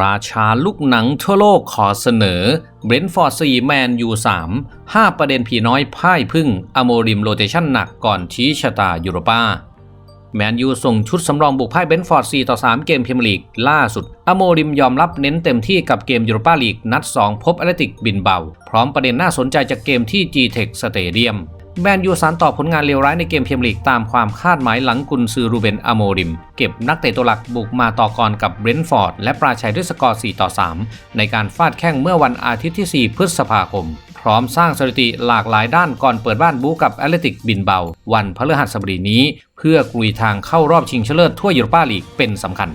ราชาลูกหนังทั่วโลกขอเสนอเบรนท์ฟอร์ด4แมนยู3 5ประเด็นผีน้อยพ่ายพึ่งอโมริมโรเตชันหนักก่อนชี้ชะตายูโรปาแมนยูส่งชุดสำรองบุกพ่ายเบนฟอร์ด 4 ต่อ 3 เกมพรีเมียร์ลีก ล่าสุด อโมริมยอมรับเน้นเต็มที่กับเกมยูโรปาลีก นัด 2 พบแอตเลติกบินเบา พร้อมประเด็นน่าสนใจจากเกมที่ G-Tech Stadium แมนยูสารต่อผลงานเลวร้ายในเกมเมียร์ลีกตามความคาดหมายหลังกุนซือรูเบนอโมริม เก็บนักเตะตัวหลักบุกมาต่อกรกับเบรนท์ฟอร์ด และปราชัยด้วยสกอร์ 4 ต่อ 3 ในการฟาดแข้งเมื่อวันอาทิตย์ที่ 4 พฤษภาคม พร้อมสร้างสถิติหลากหลายด้านก่อนเปิดบ้านบู๊กับแอตเลติกบินเบา วันพฤหัสบดีนี้ เพื่อกลุยทางเข้ารอบชิงชนะเลิศทั่วยูโรปาลีกเป็นสำคัญ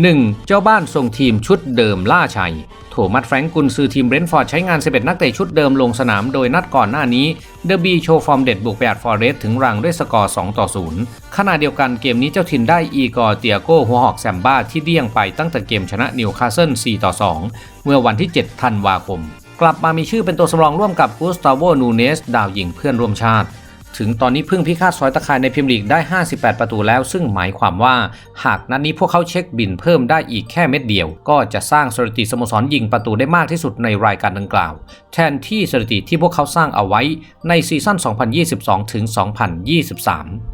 1. เจ้าบ้านส่งทีมชุดเดิมล่าชัยโทมัสแฟรงกุนซือทีมเบรนท์ฟอร์ดใช้งาน 11 นักเตะชุดเดิมลงสนามโดยนัดก่อนหน้านี้ เดอะบีโชว์ฟอร์มเด็ดบุกไปดฟอร์เรสถึงรังด้วยสกอร์ 2 ต่อ 0 ขณะเดียวกันเกมนี้เจ้าถิ่นได้อีกอร์เตียโกหัวหอกแซมบ้าที่เดี้ยงไปตั้งแต่เกมชนะนิวคาสเซิล 4 ต่อ 2 เมื่อวันที่ 7 ธันวาคม กลับมามีชื่อเป็นตัวสำรองร่วมกับกุสตาโวนูเนสดาวยิงเพื่อนร่วมชาติ ถึงตอนนี้พึ่งพิฆาตซอยตะคายในพิมลีกได้ 58 ประตูแล้ว ซึ่งหมายความว่า หากนัดนนี้พวกเขาเช็คบินเพิ่มได้อีกแค่เม็ดเดียว ก็จะสร้างสถิติสโมสรยิงประตูได้มากที่สุดในรายการดังกล่าว แทนที่สถิติที่พวกเขาสร้างเอาไว้ในซีซั่น 2022 ถึง 2023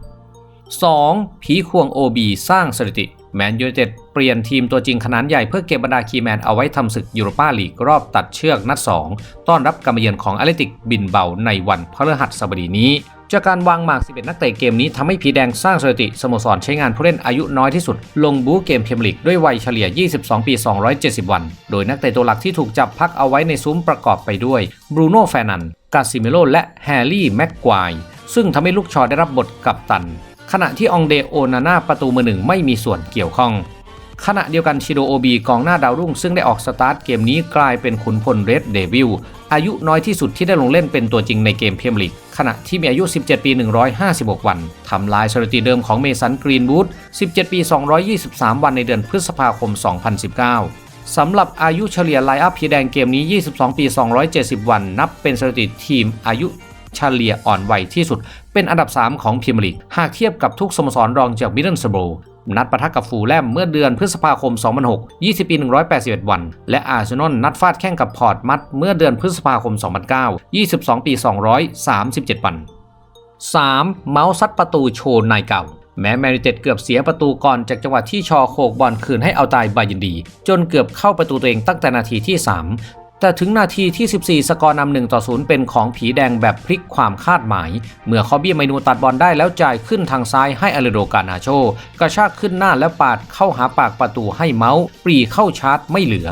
2. ผีควงโอบีสร้างสถิติ แมนยูไนเต็ดเปลี่ยนทีมตัวจริงขนาดใหญ่เพื่อเก็บบรรดาคีแมนเอาไว้ทำศึกยูโรปาลีกรอบตัดเชือกนัด 2 ต้อนรับการมาเยือนของอเลติกบินเบาในวันพฤหัสบดีนี้ จากการวางหมาก 11 นักเตะเกมนี้ทำให้ผีแดงสร้างสถิติสโมสรใช้งานผู้เล่นอายุน้อยที่สุด ลงบู๊เกมพรีเมียร์ลีกด้วยวัยเฉลี่ย 22 ปี 270 วัน โดยนักเตะตัวหลักที่ถูกจับพักเอาไว้ในซุ้มประกอบไปด้วยบรูโน่แฟนันกาซิเมโลและแฮร์รี่แม็กควายซึ่งทำให้ลูกชอได้รับบทกัปตัน ขณะที่องเดโอนาน่าประตูมือหนึ่งไม่มีส่วนเกี่ยวข้อง ขณะเดียวกันชิโดโอบีกองหน้าดาวรุ่ง ซึ่งได้ออกสตาร์ทเกมนี้กลายเป็นขุนพลเรดเดวิลอายุน้อยที่สุดที่ได้ลงเล่นเป็นตัวจริงในเกมพรีเมียร์ลีก ขณะที่มีอายุ 17 ปี 156 วัน ทำลายสถิติเดิมของเมสันกรีนวูด 17 ปี 223 วันในเดือนพฤษภาคม 2019สำหรับอายุเฉลี่ยไลน์อัพพีแดงเกมนี้ 22 ปี 270 วัน นับเป็นสถิติทีมอายุ เฉลี่ยอ่อนวัยที่สุด เป็นอันดับ 3 ของพรีเมียร์ลีกหากเทียบกับทุกสโมสรรองจากมิดเดิลสโบรนัดปะทะกับฟูแลมเมื่อเดือนพฤษภาคม 2006 20 ปี 181 วัน และอาร์เซนอลนัดฟาดแข่งกับพอร์ตมัด เมื่อเดือนพฤษภาคม 2009 22 ปี 237 วัน 3. เมาส์ซัดประตูโชว์นายเก่า แม้แมนยูเต็ดเกือบเสียประตูก่อนจากจังหวะที่ชอโคกบอลคืนให้เอาตายบายินดี จนเกือบเข้าประตูตัวเองตั้งแต่นาทีที่ 3 แต่ถึงนาทีที่ 14 สกอร์นำ1ต่อ0เป็นของผีแดงแบบพลิกความคาดหมาย เมื่อคอบบี้ไมนูตัดบอลได้แล้วจ่ายขึ้นทางซ้ายให้อเลโดกานาโช กระชากขึ้นหน้าและปาดเข้าหาปากประตูให้เมาส์ ปรีเข้าชาร์จไม่เหลือ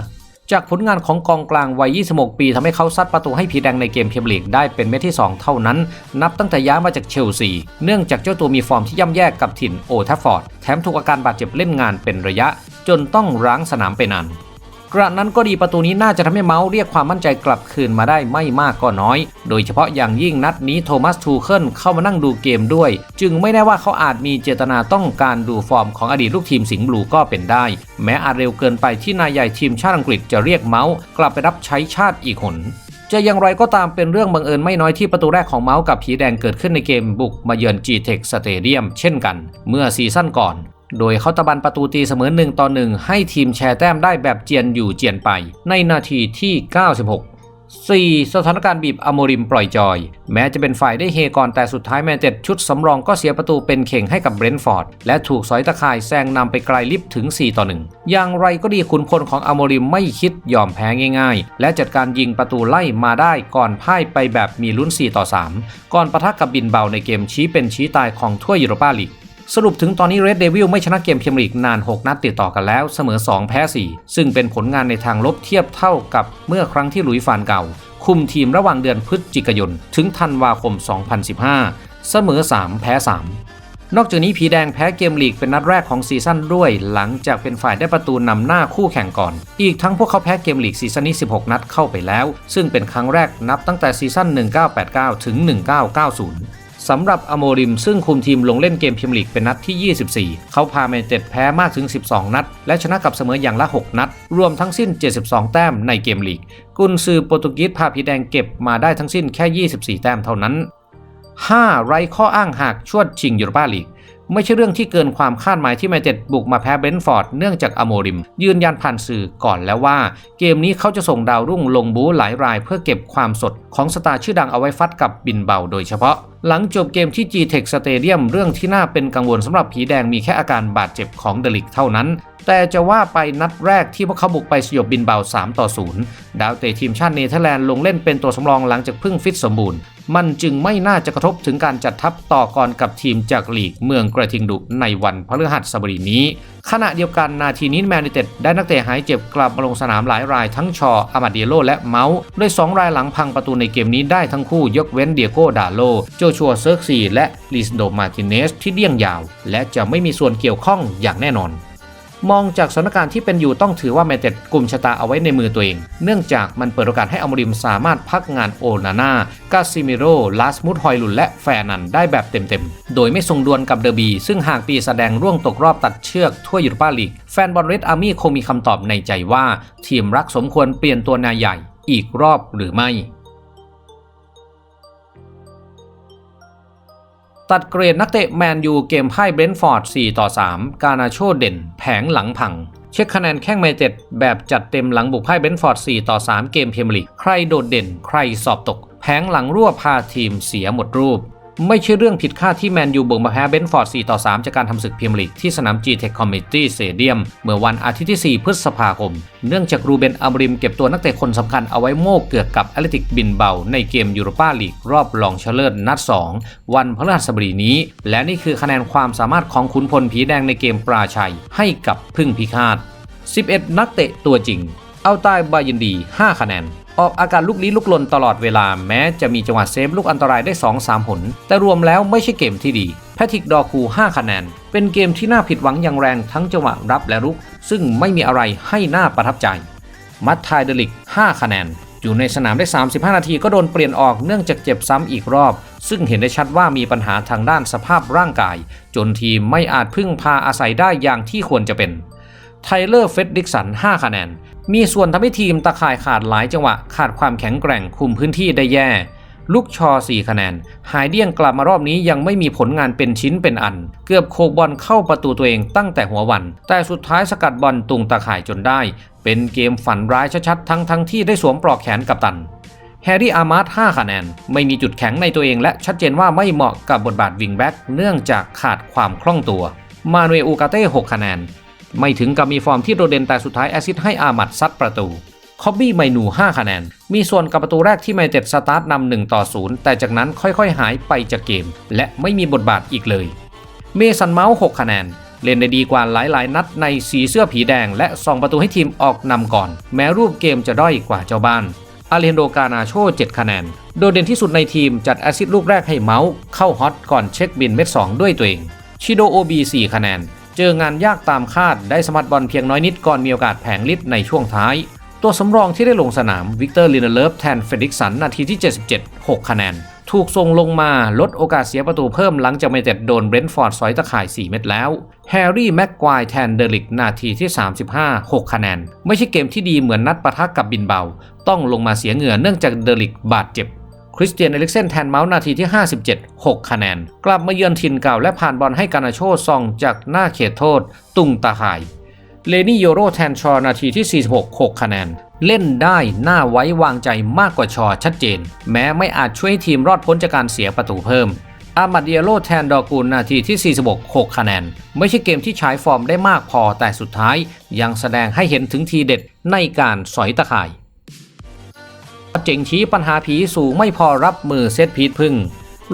จากผลงานของกองกลางวัย 26 ปีทำให้เขาซัดประตูให้ผีแดงในเกมพรีเมียร์ลีกได้เป็นเม็ดที่ 2 เท่านั้น นับตั้งแต่ย้ายมาจากเชลซี เนื่องจากเจ้าตัวมีฟอร์มที่ย่ำแย่กับถิ่นโอทัฟฟอร์ด แถมถูกอาการบาดเจ็บเล่นงานเป็นระยะ จนต้องร้างสนามไปนาน กระนั้นก็ดีประตูนี้น่าจะทำให้เมาส์เรียกความมั่นใจกลับคืนมาได้ไม่มากก็น้อย โดยเฉพาะอย่างยิ่งนัดนี้โทมัสทูเคิลเข้ามานั่งดูเกมด้วย จึงไม่แน่ว่าเขาอาจมีเจตนาต้องการดูฟอร์มของอดีตลูกทีมสิงห์บลูก็เป็นได้ แม้อาจเร็วเกินไปที่นายใหญ่ทีมชาติอังกฤษจะเรียกเมาส์กลับไปรับใช้ชาติอีกหนจะอย่างไรก็ตามเป็นเรื่องบังเอิญไม่น้อยที่ประตูแรกของเมาส์กับผีแดงเกิดขึ้นในเกมบุกมาเยือน G-Tech Stadium เช่นกัน เมื่อซีซั่นก่อน โดยเขาตะบันประตูตีเสมอ1ต่อ1ให้ทีมแชร์แต้มได้แบบเจียนอยู่เจียนไป ในนาทีที่ 96 4. สถานการณ์บีบอโมริมปล่อยจอย แม้จะเป็นฝ่ายได้เฮก่อนแต่สุดท้ายแมนเต็ดชุดสำรองก็เสียประตูเป็นเข่งให้กับเบรนท์ฟอร์ด และถูกสอยตะข่ายแซงนำไปไกลลิฟถึง 4 ต่อ 1 อย่างไรก็ดีขุนพลของอโมริมไม่คิดยอมแพ้ง่ายๆ และจัดการยิงประตูไล่มาได้ก่อนพ่ายไปแบบมีลุ้น 4 ต่อ 3 ก่อนปะทะกับบินเบาในเกมชี้เป็นชี้ตายของถ้วยยูโรปาลีก สรุปถึงตอนนี้ Red Devil ไม่ชนะเกมเมียร์ลีกนาน 6 นัดติดต่อกันแล้วเสมอ 2 แพ้ 4 ซึ่งเป็นผลงานในทางลบเทียบเท่ากับเมื่อครั้งที่หลุยส์ฟานเก่า คุมทีมระหว่างเดือนพฤศจิกายน ถึงธันวาคม 2015 เสมอ 3 แพ้ 3 นอกจากนี้ผีแดงแพ้เกมลีกเป็นนัดแรกของซีซั่นด้วย หลังจากเป็นฝ่ายได้ประตูนำหน้าคู่แข่งก่อน อีกทั้งพวกเขาแพ้เกมลีกซีซั่นนี้ 16 นัดเข้าไปแล้ว ซึ่งเป็นครั้งแรกนับตั้งแต่ซีซั่น1989 ถึง 1990 สำหรับอโมริมซึ่งคุมทีมลงเล่นเกมพรีเมียร์ลีกเป็นนัดที่ 24 เขาพาแมนเต็ดแพ้มากถึง 12 นัด และชนะกับเสมออย่างละ 6 นัด รวมทั้งสิ้น 72 แต้มในเกมลีก กุนซือโปรตุเกสพาผีแดงเก็บมาได้ทั้งสิ้นแค่ 24 แต้มเท่านั้น 5. ไร้ข้ออ้างหากชวดชิงยูโรปาลีกไม่ใช่เรื่องที่เกินความคาดหมายที่แมนเต็ดบุกมาแพ้เบนท์ฟอร์ดเนื่องจากอโมริม ยืนยันผ่านสื่อก่อนแล้วว่า เกมนี้เขาจะส่งดาวรุ่งลงบูหลายรายเพื่อเก็บความสดของสตาร์ชื่อดังเอาไว้ฟัดกับบินเบาโดยเฉพาะ หลังจบเกมที่ G-Tech Stadium เรื่องที่น่าเป็นกังวลสำหรับผีแดงมีแค่อาการบาดเจ็บของเดลิกเท่านั้น แต่จะว่าไปนัดแรกที่พวกเขาบุกไปสยบบินเบา 3 ต่อ 0 ดาวเตะทีมชาติเนเธอร์แลนด์ลงเล่นเป็นตัวสำรองหลังจากพิ่งฟิตสมบูรณ์ มันจึงไม่น่าจะกระทบถึงการจัดทัพต่อกรกับทีมจากลีกเมืองกระทิงดุในวันพฤหัสบดีนี้ ขณะเดียวกันนาทีนี้แมนยูเต็ดได้นักเตะหายเจ็บกลับมาลงสนามหลายรายทั้งชออามาเดียโลและเมาส์โดย2รายหลังพังประตูในเกมนี้ได้ทั้งคู่ยกเว้นเดียโก้ดาโลโจชัวเซิร์กซีและลิสโดมาติเนสที่เดี่ยงยาว และจะไม่มีส่วนเกี่ยวข้องอย่างแน่นอน มองจากสถานการณ์ที่เป็นอยู่ต้องถือว่าแมนเต็ดกลุ่มชะตาเอาไว้ในมือตัวเอง เนื่องจากมันเปิดโอกาสให้อมริมสามารถพักงานโอนาน่ากาซิมิโรลาสมุดฮอยลุนและแฟนันได้แบบเต็มๆ โดยไม่ส่งดวลกับเดอร์บี ซึ่งหากปีแสดงร่วงตกรอบตัดเชือกทั่วยูโรปาลีกแฟนบอลเรดอาร์มี่คงมีคำตอบในใจว่า ทีมรักสมควรเปลี่ยนตัวนายใหญ่อีกรอบหรือไม่ ตัดเกรดนักเตะแมนยูเกมพ่ายเบรนท์ฟอร์ด 4 ต่อ 3 กานาโชเด่น แผงหลังพัง เช็คคะแนนแข้งไมเต็ดแบบจัดเต็มหลังบุกพ่ายเบรนท์ฟอร์ด 4 ต่อ 3 เกมเพรียมลีกใครโดดเด่น ใครสอบตก แผงหลังรั่วพาทีมเสียหมดรูป ไม่ใช่เรื่องผิดคาดที่แมนยูบุกมาแพ้เบนฟอร์ด 4 ต่อ 3 จากการทำศึกพรีเมียร์ลีกที่สนาม G-Tech Community Stadium เมื่อวันอาทิตย์ที่ 4 พฤษภาคม เนื่องจากรูเบนอัมริมเก็บตัวนักเตะคนสำคัญเอาไว้โม่เกือกกับแอตเลติกบินเบาในเกมยูโรปาลีกรอบรองชนะเลิศนัด 2 วันพฤหัสบดีนี้ และนี่คือคะแนนความสามารถของขุนพลผีแดงในเกมปราชัย ให้กับพึ่งพิฆาต 11 นักเตะตัวจริง เอาใต้บายินดี 5 คะแนน ออกอาการลุกลี้ลุกลนตลอดเวลาแม้จะมีจังหวะเซฟลูกอันตรายได้ 2-3 หน แต่รวมแล้วไม่ใช่เกมที่ดีแพทริกดอคู 5 คะแนน เป็นเกมที่น่าผิดหวังอย่างแรงทั้งจังหวะรับและรุก ซึ่งไม่มีอะไรให้น่าประทับใจ มัตไทเดลิก 5 คะแนน อยู่ในสนามได้ 35 นาทีก็โดนเปลี่ยนออกเนื่องจากเจ็บซ้ำอีกรอบ ซึ่งเห็นได้ชัดว่ามีปัญหาทางด้านสภาพร่างกาย จนทีมไม่อาจพึ่งพาอาศัยได้อย่างที่ควรจะเป็น ไทเลอร์เฟดดิกสัน 5 คะแนน มีส่วนทำให้ทีมตะข่ายขาดหลายจังหวะ ขาดความแข็งแกร่งคุมพื้นที่ได้แย่ ลูกชอ 4 คะแนน หายเดี้ยงกลับมารอบนี้ยังไม่มีผลงานเป็นชิ้นเป็นอัน เกือบโคบอลเข้าประตูตัวเองตั้งแต่หัววัน แต่สุดท้ายสกัดบอลตุงตะข่ายจนได้ เป็นเกมฝันร้ายชัดๆทั้งทั้งๆที่ได้สวมปลอกแขนกับตันแฮร์รี่อาร์มาร์5คะแนน ไม่มีจุดแข็งในตัวเองและชัดเจนว่าไม่เหมาะกับบทบาทวิงแบ็กเนื่องจากขาดความคล่องตัว มาเนเอลกาเต้ 6 คะแนน ไม่ถึงกับมีฟอร์มที่โดดเด่นแต่สุดท้ายแอซิดให้อามัดซัดประตูคอบบี้ไมนู 5 คะแนน มีส่วนกับประตูแรกที่ไมเต็ดสตาร์ทนำ1ต่อ 0 แต่จากนั้นค่อยๆ หายไปจากเกม และไม่มีบทบาทอีกเลย เมสันเมาส์6คะแนน เล่นได้ดีกว่าหลายๆ นัดในสีเสื้อผีแดง และส่องประตูให้ทีมออกนำก่อน แม้รูปเกมจะด้อยกว่าเจ้าบ้านอาเลนโดกานาโช7คะแนน โดดเด่นที่สุดในทีมจัดแอซิดลูกแรกให้เมาส์เข้าฮอตก่อนเช็คบินเม็ด2ด้วยตัวเองชิโดโอบี4คะแนน เจองานยากตามคาดได้สมัดบอลเพียงน้อยนิดก่อนมีโอกาสแผงฤทธิ์ในช่วงท้าย ตัวสำรองที่ได้ลงสนามวิกเตอร์ลินเดเลฟแทนเฟดิกสันนาทีที่ 77 6 คะแนน ถูกส่งลงมาลดโอกาสเสียประตูเพิ่มหลังจากไม่เต็ดโดนเบรนท์ฟอร์ดสอยตะข่าย 4 เม็ดแล้วแฮร์รี่แม็กควายแทนเดลิกนาทีที่ 35 6 คะแนน ไม่ใช่เกมที่ดีเหมือนนัดปะทะกับบินเบา ต้องลงมาเสียเหงื่อเนื่องจากเดลิกบาดเจ็บ คริสเตียนเอลิกเซนแทนเมาส์นาทีที่ 57 6 คะแนน กลับมาเยือนถิ่นเก่าและผ่านบอลให้กานาโชซองจากหน้าเขตโทษ ตุงตาข่าย เลนี่โยโรแทนชอนาทีที่ 46 6 คะแนน เล่นได้หน่าไว้วางใจมากกว่าชอชัดเจน แม้ไม่อาจช่วยให้ทีมรอดพ้นจากการเสียประตูเพิ่มอามาเดียโลแทนดอกูลนาทีที่ 46 6 คะแนน ไม่ใช่เกมที่ใช้ฟอร์มได้มากพอแต่สุดท้าย ยังแสดงให้เห็นถึงทีเด็ดในการสอยตะข่าย เจ๋งชี้ปัญหาผีสูงไม่พอรับมือเซตพีทพึ่ง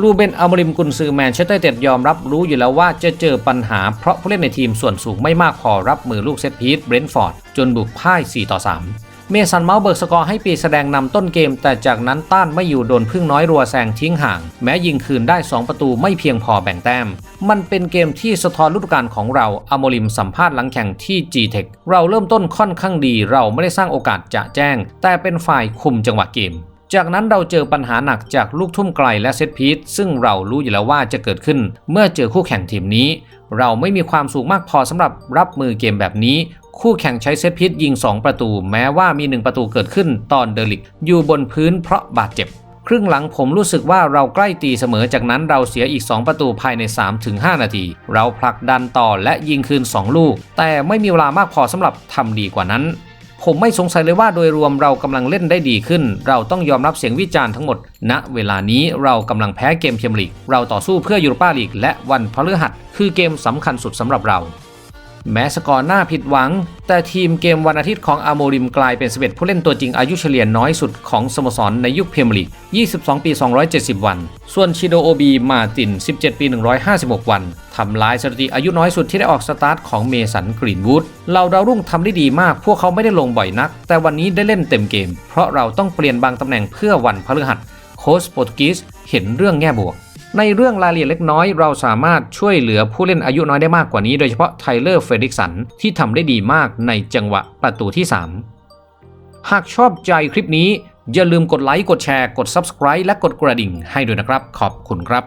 ลูเบนอัมริมกุนซือแมนเชสเตอร์เต็ดยอมรับรู้อยู่แล้วว่าจะเจอปัญหาเพราะผู้เล่นในทีมส่วนสูงไม่มากพอรับมือลูกเซตพีทเบรนท์ฟอร์ดจนบุกพ่าย 4 ต่อ 3 เมสันเมาส์เบิร์กสกอร์ให้ปีแสดงนำต้นเกม แต่จากนั้นต้านไม่อยู่โดนพึ่งน้อยรัวแซงทิ้งห่าง แม้ยิงคืนได้ 2 ประตูไม่เพียงพอแบ่งแต้ม มันเป็นเกมที่สะท้อนฤดูกาลของเราอโมริมสัมภาษณ์หลังแข่งที่ G-Tech เราเริ่มต้นค่อนข้างดี เราไม่ได้สร้างโอกาสจะแจ้ง แต่เป็นฝ่ายคุมจังหวะเกมจากนั้นเราเจอปัญหาหนักจากลูกทุ่มไกลและเซตพีทซึ่งเรารู้อยู่แล้วว่าจะเกิดขึ้น เมื่อเจอคู่แข่งทีมนี้ เราไม่มีความสูงมากพอสำหรับรับมือเกมแบบนี้ คู่แข่งใช้เซตพีทยิง 2 ประตู แม้ว่ามี 1 ประตูเกิดขึ้นตอนเดลิก อยู่บนพื้นเพราะบาดเจ็บ ครึ่งหลังผมรู้สึกว่าเราใกล้ตีเสมอจากนั้นเราเสียอีก 2 ประตูภายใน 3-5 นาที เราผลักดันต่อและยิงคืน 2 ลูก แต่ไม่มีเวลามากพอสำหรับทำดีกว่านั้นผมไม่สงสัยเลยว่าโดยรวมเรากำลังเล่นได้ดีขึ้น เราต้องยอมรับเสียงวิจารณ์ทั้งหมด ณ เวลานี้เรากำลังแพ้เกมเมียร์ลีก เราต่อสู้เพื่อยูโรปาลีกและวันพฤหัส คือเกมสำคัญสุดสำหรับเรา แม้สกอร์หน้าผิดหวัง แต่ทีมเกมวันอาทิตย์ของอาโมริมกลายเป็นสเ11ผู้เล่นตัวจริงอายุเฉลี่ยน้อยสุดของสโมสรในยุคเพเมลีก 22 ปี 270 วัน ส่วนชิโดโอบี มาติน 17 ปี 156 วัน ทำลายสถิติอายุน้อยสุดที่ได้ออกสตาร์ทของเมสันกรีนวูดเราดาวรุ่งทำได้ดีมาก พวกเขาไม่ได้ลงบ่อยนัก แต่วันนี้ได้เล่นเต็มเกม เพราะเราต้องเปลี่ยนบางตำแหน่งเพื่อวันพฤหัส โค้ชโปรตุกีสเห็นเรื่องแง่บวก ในเรื่องรายละเอียดเล็กน้อย เราสามารถช่วยเหลือผู้เล่นอายุน้อยได้มากกว่านี้ โดยเฉพาะไทเลอร์เฟรดิกสันที่ทำได้ดีมากในจังหวะประตูที่ 3 หากชอบใจคลิปนี้อย่าลืมกดไลค์กดแชร์กด Subscribe และกดกระดิ่งให้ด้วยนะครับ ขอบคุณครับ